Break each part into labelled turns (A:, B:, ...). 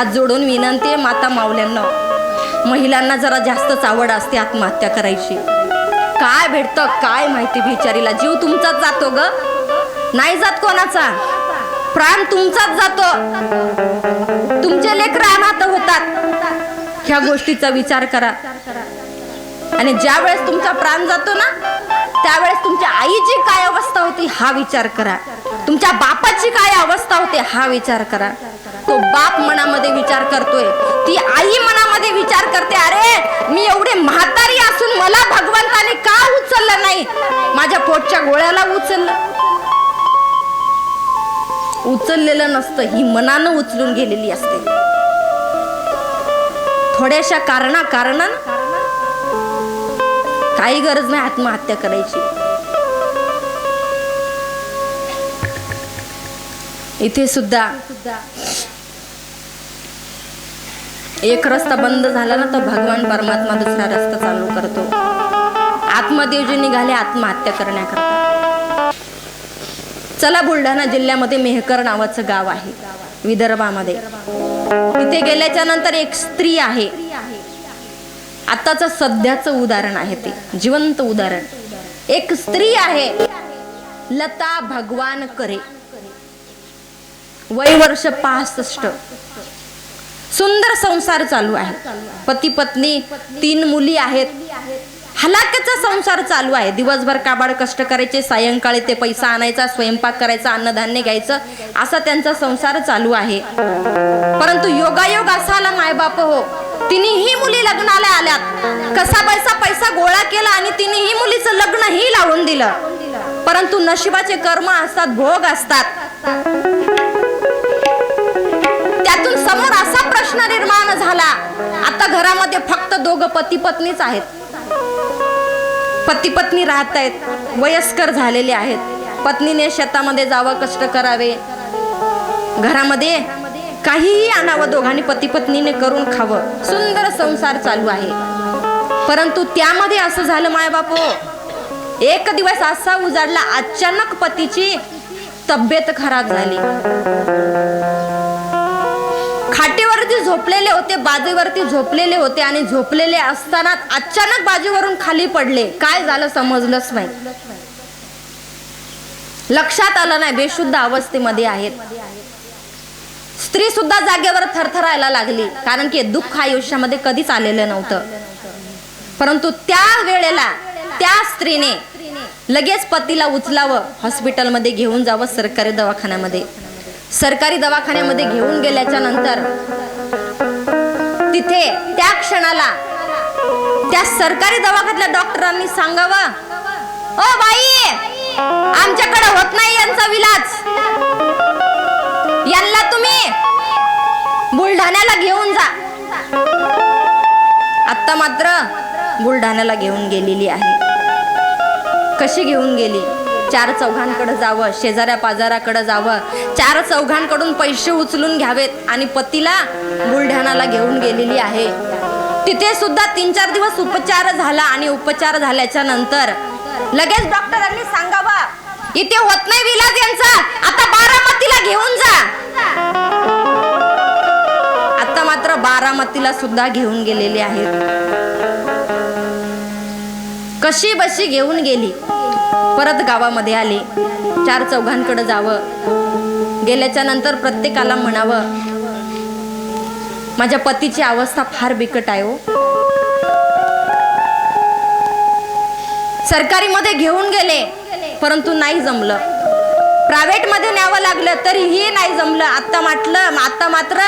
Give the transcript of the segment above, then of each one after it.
A: हात जोडून विनंती आहे माता माऊल्यांना. महिलांना जरा जास्तच आवड असते आत्महत्या करायची. काय भेटतं काय माहिती बिचारीला? जीव तुमचाच जातो ग. नाही जात कोणाचा? प्राण तुमचाच जातो. तुमचे लेकर अनाथ होतात. ह्या गोष्टीचा विचार करा. आणि ज्या वेळेस तुमचा प्राण जातो ना त्यावेळेस तुमच्या आईची काय अवस्था होती हा विचार करा. तुमच्या बापाची काय अवस्था होते हा विचार करा. तो बाप मनामध्ये विचार करतोय. ती आई मनामध्ये विचार करते अरे मी एवढे म्हातारी असून मला भगवंताने का उचललं नाही? माझ्या पोटच्या गोळ्याला उचललं. उचललेलं नसतं ही मनानं उचलून गेलेली असते. थोड्याशा कारणा कारणा काही गरज नाही आत्महत्या करायची. इथे सुद्धा एक रस्ता बंद झाला ना तर भगवान परमात्मा दुसरा रस्ता चालू करतो. आत्मदेवजी निघाले आत्महत्या करण्याकरता. चला बुलढाणा जिल्ह्यामध्ये मेहकर नावाचं गाव आहे विदर्भामध्ये. तिथे गेल्याच्यानंतर एक स्त्री आहे. आताचं सध्याचं उदाहरण आहे ते जिवंत उदाहरण. एक स्त्री आहे लता भगवान करे. वय वर्ष पासष्ट. सुंदर संसार चालू आहे. पती पत्नी तीन मुली आहेत. हलाक्याचा संसार चालू आहे. दिवसभर काबाड कष्ट करायचे सायंकाळी ते पैसा आणायचा स्वयंपाक करायचा अन्नधान्य घ्यायचं असा त्यांचा संसार चालू आहे. परंतु योगायोग असा आला मायबाप हो तिन्ही मुली लग्नाला आल्यात. कसा पैसा पैसा गोळा केला आणि तिन्ही मुलीचं लग्नही लावून दिलं. परंतु नशिबाचे कर्म असतात भोग असतात. त्यातून समोर असा दोघं पती पत्नीच आहेत. पती पत्नी राहत आहेत वयस्कर झालेले आहेत. पत्नीने शेतामध्ये जावं कष्ट करावे. घरामध्ये काहीही आणावं दोघांनी पती पत्नीने करून खावं. सुंदर संसार चालू आहे. परंतु त्यामध्ये असं झालं माय बापू एक दिवस असा उजाडला अचानक पतीची तब्येत खराब झाली. झोपलेले होते बाजूवरती झोपलेले होते आणि झोपलेले असताना अचानक बाजूवरून खाली पडले. काय झालं समजलंच नाही. लक्षात आलं नाही बेशुद्ध अवस्थेमध्ये आहेत. स्त्री सुद्धा जागेवर थरथरायला लागली कारण की दुःख आयुष्यामध्ये कधीच आलेलं नव्हतं. परंतु त्या वेळेला त्या स्त्रीने लगेच पतीला उचलावं हॉस्पिटलमध्ये घेऊन जावं सरकारी दवाखान्यामध्ये. सरकारी दवाखान्यामध्ये घेऊन गेल्याच्यानंतर तिथे त्या क्षणाला. त्या सरकारी दवाखान्यातल्या डॉक्टरांनी सांगावं. ओ बाई आमच्याकडे होत नाही यांचा विलाज. यांना तुम्ही बुलढाण्याला घेऊन जा. आता मात्र बुलढाण्याला घेऊन गेलेली आहे. कशी घेऊन गेली? चार चौघांकडे जावं शेजाऱ्या पाजाराकडे जावं. चार चौघांकडून पैसे उचलून घ्यावेत आणि पतीला बुलढाणाला घेऊन गेलेली आहे. तिथे सुद्धा तीन चार दिवस उपचार झाला आणि उपचार झाल्याच्यानंतर लगेच डॉक्टरांनी सांगावा इथे होत नाही विलाज यांचा. आता बारामतीला घेऊन जा. आता मात्र बारामतीला सुद्धा घेऊन गेलेले आहेत. कशी बशी घेऊन गेली? परत गावामध्ये आले. चार चौघांकडं जावं. गेल्याच्यानंतर प्रत्येकाला म्हणावं माझ्या पतीची अवस्था फार बिकट आहे हो. सरकारीमध्ये घेऊन गेले परंतु नाही जमलं. प्रायव्हेटमध्ये न्यावं लागलं तरीही नाही जमलं. आत्ता म्हटलं आता मात्र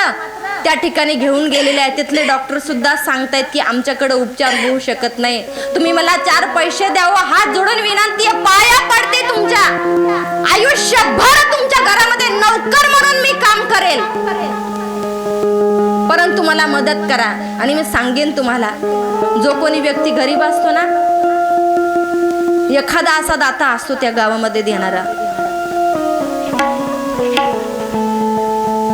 A: त्या ठिकाणी घेऊन गेलेले आहेत. तिथले डॉक्टर सुद्धा सांगतायत की आमच्याकडे उपचार होऊ शकत नाही. तुम्ही मला चार पैसे द्यावं हात जोडून विनंती आहे, पाया पडते तुमच्या. आयुष्यभर तुमच्या घरामध्ये नौकर म्हणून मी काम करेल. परंतु मला मदत करा आणि मी सांगेन तुम्हाला. जो कोणी व्यक्ती गरीब असतो ना एखादा असा दाता असतो त्या गावामध्ये देणारा.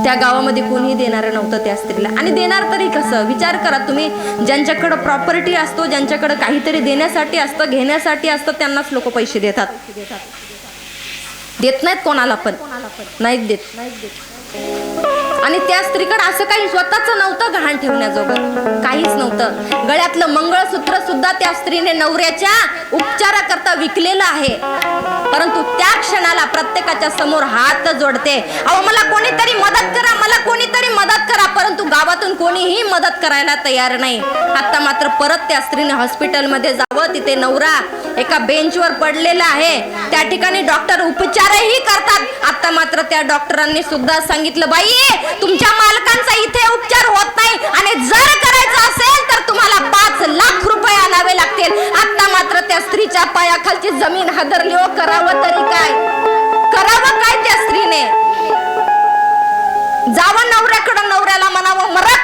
A: त्या गावामध्ये कोणीही देणारं नव्हतं त्या स्त्रीला. आणि देणार तरी कसं? विचार करा तुम्ही. ज्यांच्याकडं प्रॉपर्टी असतो ज्यांच्याकडं काहीतरी देण्यासाठी असतं घेण्यासाठी असतं त्यांनाच लोक पैसे देतात. देत नाहीत कोणाला पण. नाहीत देत. आणि त्या स्त्रीकडे असं काही स्वतःच नव्हतं गहाण ठेवण्याजोगं. काहीच नव्हतं. गळ्यातलं मंगळसूत्र सुद्धा त्या स्त्रीने नवऱ्याच्या उपचाराकरता विकलेलं आहे. परंतु त्या क्षणाला प्रत्येकाच्या समोर हात जोडते. अहो मला कोणीतरी मदत कर मला कोणीतरी मदत करा परंतु गावातून कोणीही मदत करायला तयार नाही. आता मात्र परत त्या स्त्रीने हॉस्पिटलमध्ये जावं तिथे नवरा एका बेंचवर पडलेला आहे. त्या ठिकाणी डॉक्टर उपचारही करतात. आता मात्र त्या डॉक्टरांनी सुद्धा सांगितलं बाई तुमच्या मालकांचा इथे उपचार होत नाही आणि जर करायचं असेल तर तुम्हाला पाच लाख रुपये आणावे लागतील. आता मात्र त्या स्त्रीच्या पायाखालची जमीन हादरली हो करावं तरी काय? करावं काय त्या स्त्रीने? जावं नवऱ्याकडं नवऱ्याला म्हणावं मरा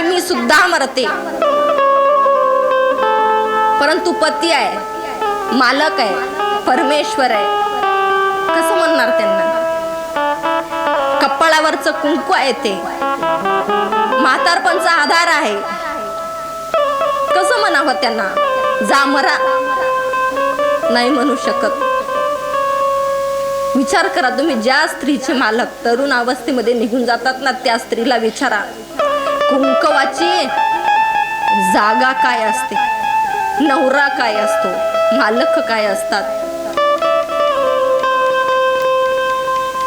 A: आणि मी सुद्धा मरते. परंतु पती आहे मालक आहे परमेश्वर आहे. कसं म्हणणार त्यांना? कपाळावरचं कुंकू आहे ते. म्हातारपणचा आधार आहे. कसं म्हणावं त्यांना? जा मरा. नाही म्हणू शकत. विचार करा तुम्ही ज्या स्त्रीचे मालक तरुण अवस्थेमध्ये निघून जातात ना त्या स्त्रीला विचारा. कुंकवाची जागा काय असते? नवरा काय असतो? मालक काय असतात?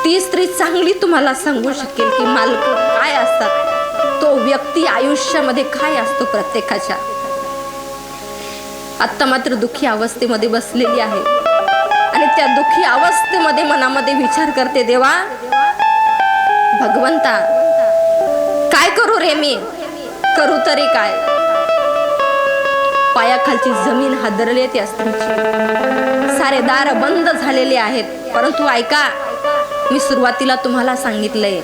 A: ती स्त्री चांगली तुम्हाला सांगू शकेल की मालक काय असतात? तो व्यक्ती आयुष्यामध्ये काय असतो प्रत्येकाच्या? आत्ता मात्र दुःखी अवस्थेमध्ये बसलेली आहे. आणि त्या दुःखी अवस्थेमध्ये मनामध्ये विचार करते देवा भगवंता करू रे मी? करू तरी काय? पायाखालची जमीन हादरली ती स्त्रीची. सारे दार बंद झालेले आहेत. परंतु ऐका मी सुरुवातीला तुम्हाला सांगितलंय.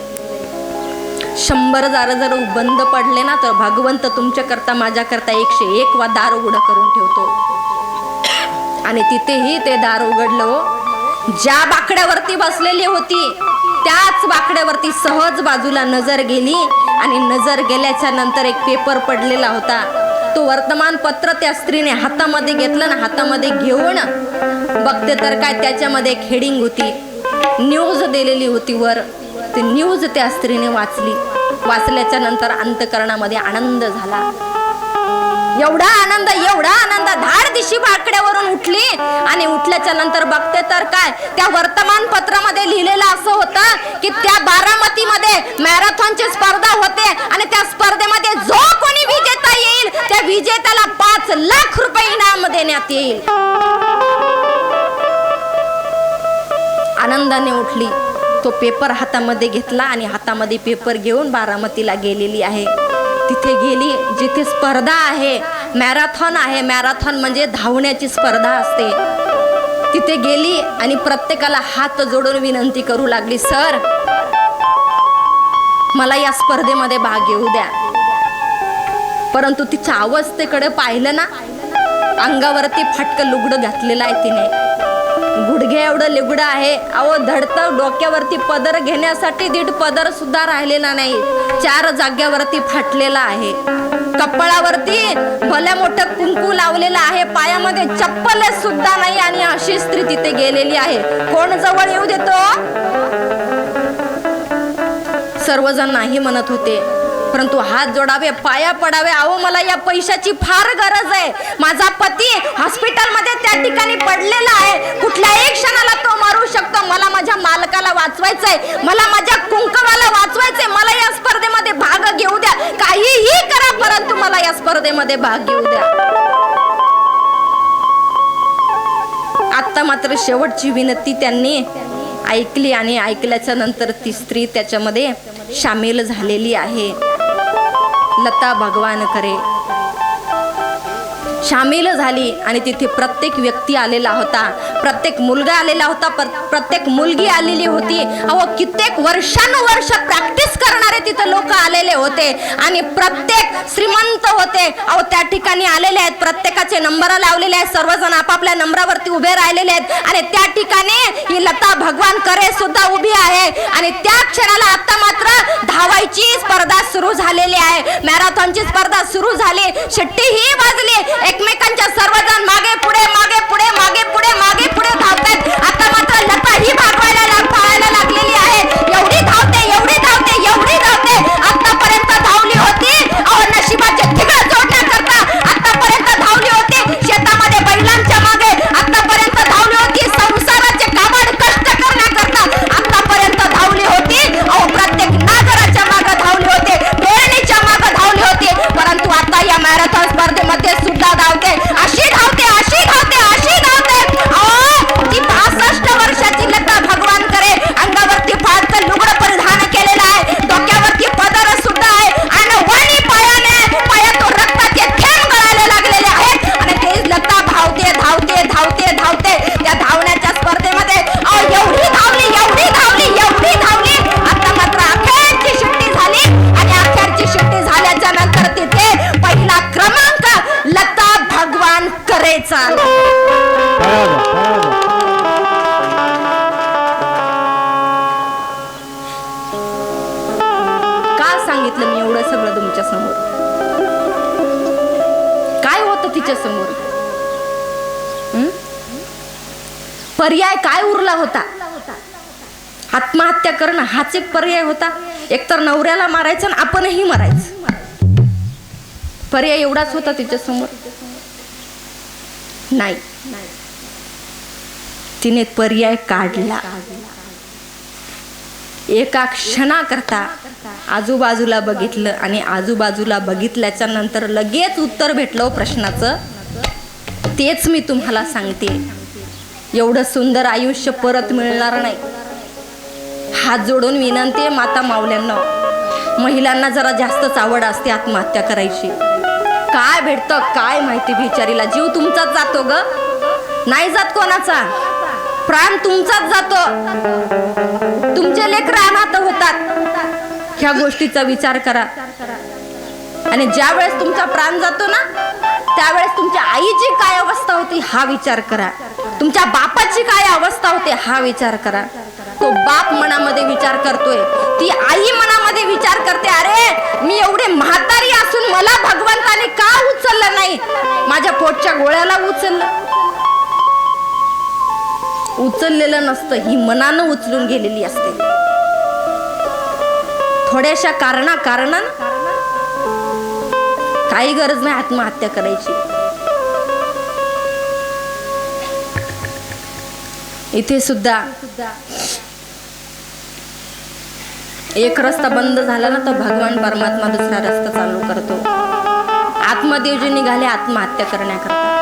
A: शंभर दार जर बंद पडले ना तर भगवंत तुमच्या करता माझ्या करता एकशे एक वा दार उघडं करून ठेवतो. आणि तिथेही ते दार उघडलं हो. ज्या बाकड्यावरती बसलेली होती त्याच बाकड्यावरती सहज बाजूला नजर गेली आणि नजर गेल्याच्यानंतर एक पेपर पडलेला होता. तो वर्तमानपत्र त्या स्त्रीने हातामध्ये घेतलं ना हातामध्ये घेऊन बघते तर काय त्याच्यामध्ये एक हेडिंग होती. न्यूज दिलेली होती वर. ती न्यूज त्या स्त्रीने वाचली. वाचल्याच्या नंतर अंतकरणामध्ये आनंद झाला. एवढा आनंद एवढा आनंद. धाड दिशी बाकड्यावरून उठली आणि उठल्याच्या नंतर बघते तर काय त्या वर्तमानपत्रामध्ये लिहिलेलं असं होतं की त्या बारामतीमध्ये मॅरेथॉनची स्पर्धा होते आणि त्या स्पर्धेमध्ये जो कोणी विजेता येईल त्या विजेत्याला पाच लाख रुपये इनाम देण्यात येईल. आनंदाने उठली. तो पेपर हातामध्ये घेतला आणि हातामध्ये पेपर घेऊन बारामतीला गेलेली आहे. तिथे गेली जिथे स्पर्धा आहे मॅरेथॉन आहे. मॅरेथॉन म्हणजे धावण्याची स्पर्धा असते. तिथे गेली आणि प्रत्येकाला हात जोडून विनंती करू लागली सर मला या स्पर्धेमध्ये भाग घेऊ द्या. परंतु तिच्या अवस्थेकडे पाहिलं ना अंगावरती फाटकं लुगडं घातलेलं आहे तिने. गुडघे एवढं लुगडं आहे. अहो धडतं डोक्यावरती पदर घेण्यासाठी दीड पदर सुद्धा राहिलेला नाही. चार जाग्यावरती फाटलेला आहे. कपाळावरती भल्या मोठं कुंकू लावलेलं आहे. पायामध्ये चप्पल सुद्धा नाही आणि अशी स्त्री तिथे गेलेली आहे. कोण जवळ येऊ देतो? सर्वजण नाही म्हणत होते. परंतु हात जोडावे पाया पडावे. अहो मला या पैशाची फार गरज आहे. माझा पती हॉस्पिटल ठिकाणी पडलेला आहे. कुठल्याही क्षणाला तो मारू शकतो. मला माझ्या मालकाला वाचवायचंय. मला माझ्या कुंकवाला वाचवायचंय. मला या स्पर्धेमध्ये भाग घेऊ द्या. काहीही करा परंतु मला या स्पर्धेमध्ये भाग घेऊ द्या. आता मात्र शेवटची विनंती त्यांनी ऐकली आणि ऐकल्याच्या नंतर ती स्त्री त्याच्यामध्ये सामील झालेली आहे. लता भगवान करे सामील झाली आणि तिथे प्रत्येक व्यक्ती आलेला होता. प्रत्येक मुलगा आलेला होता. पर- प्रत्येक मुलगी आलेली होती. अहो कित्येक वर्षानुवर्ष प्रॅक्टिस करणारे तिथे लोक आलेले होते आणि प्रत्येक श्रीमंत होते. अहो त्या ठिकाणी आलेले आहेत. प्रत्येकाचे नंबर लावलेले आहेत. सर्वजण आपापल्या नंबरावरती उभे राहिलेले आहेत. आणि त्या ठिकाणी ही लता भगवान करे सुद्धा उभी आहे. आणि त्या क्षणाला आता मात्र धावायची स्पर्धा सुरू झालेली आहे. मॅरेथॉनची स्पर्धा सुरू झाली. शिट्टी ही वाजली. एकमेकांच्या सर्वजण मागे पुढे मागे पुढे मागे पुढे मागे का सांगितलं मी एवढं सगळं तुमच्यासमोर? काय होत तिच्या समोर? पर्याय काय उरला होता? आत्महत्या करणं हाच एक पर्याय होता. एकतर नवऱ्याला मारायचं आणि आपणही मारायचं. पर्याय एवढाच होता तिच्यासमोर नाही. तिने पर्याय काढला. एका क्षणाकरता आजूबाजूला बघितलं आणि आजूबाजूला बघितल्याच्या नंतर लगेच उत्तर भेटलं हो प्रश्नाचं. तेच मी तुम्हाला सांगते. एवढं सुंदर आयुष्य परत मिळणार नाही. हात जोडून विनंती आहे माता मावल्यांना महिलांना जरा जास्तच आवड असते आत्महत्या करायची. काय भेटतं काय माहिती बिचारीला? जीव तुमचाच जातो ग. नाही जात कोणाचा? प्राण तुमचाच जातो. तुमचे लेकर अनाथ होतात. ह्या गोष्टीचा विचार करा. आणि ज्या वेळेस तुमचा प्राण जातो ना त्यावेळेस तुमच्या आईची काय अवस्था होती हा विचार करा. तुमच्या बापाची काय अवस्था होते हा विचार करा. तो बाप मनामध्ये विचार करतोय. ती आई मनामध्ये विचार करते अरे मी एवढे म्हातारी असून मला भगवंताने का उचललं नाही? माझ्या पोटच्या गोळ्याला उचललं. उचललेलं नसतं ही मनानं उचलून गेलेली असते. थोड्याशा कारणा कारणानं काही गरज नाही आत्महत्या करायची. इथे सुद्धा एक रस्ता बंद झाला ना तर भगवान परमात्मा दुसरा रस्ता चालू करतो. आत्मदेव जे निघाले आत्महत्या करण्याकरता.